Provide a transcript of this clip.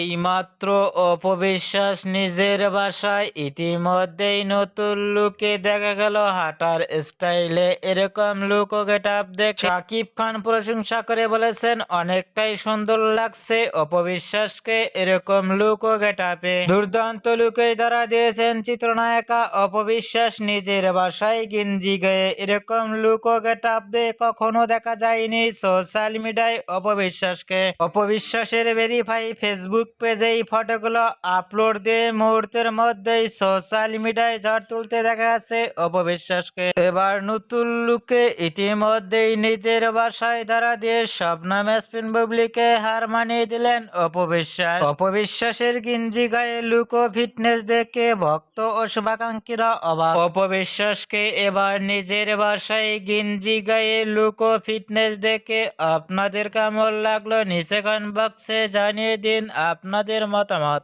এইমাত্র অপবিশ্বাস নিজের বাসায়। ইতিমধ্যেই নতুন লুকে দেখা গেল হাঁটার স্টাইলে এরকম লুক ও গেট আপ দেখে। শাকিব খান প্রশংসা করে বলেছেন, অনেকটাই সুন্দর লাগছে অপবিশ্বাসকে এরকম লুক ও গেট আপে দুর্দান্ত লুকে দ্বারা দিয়েছেন চিত্রনায়িকা অপবিশ্বাস নিজের বাসায় গিঞ্জি গায়ে। এরকম লুক ও গেট আপ দিয়ে কখনো দেখা যায়নি সোশ্যাল মিডিয়ায় অপবিশ্বাসকে। অপবিশ্বাসের ভেরিফাই ফেসবুক পেজে এই ফটোগুলো আপলোড দিয়ে মুহূর্তের মধ্যেই সোশ্যাল মিডিয়ায় ঝড় তুলতে দেখা যাচ্ছে অপবিশ্বাসকে। এবার নতুন লুকে ইতিমধ্যেই নিজের বাসায় দ্বারা দিয়ে শবনম স্পিন বুবলিকে হার মানিয়ে দিলেন অপবিশ্বাস। অপবিশ্বাসের গিঞ্জি গায়ে লুক ও ফিটনেস দেখে ভক্ত ও শুভাকাঙ্ক্ষীরা অবাক। অপবিশ্বাসকে এবার নিজের বাসায় গিঞ্জি গায়ে লুক ও ফিটনেস দেখে আপনাদের কেমন লাগল নিচে কমেন্ট বক্সে জানিয়ে দিন। আপনাদের মতামত?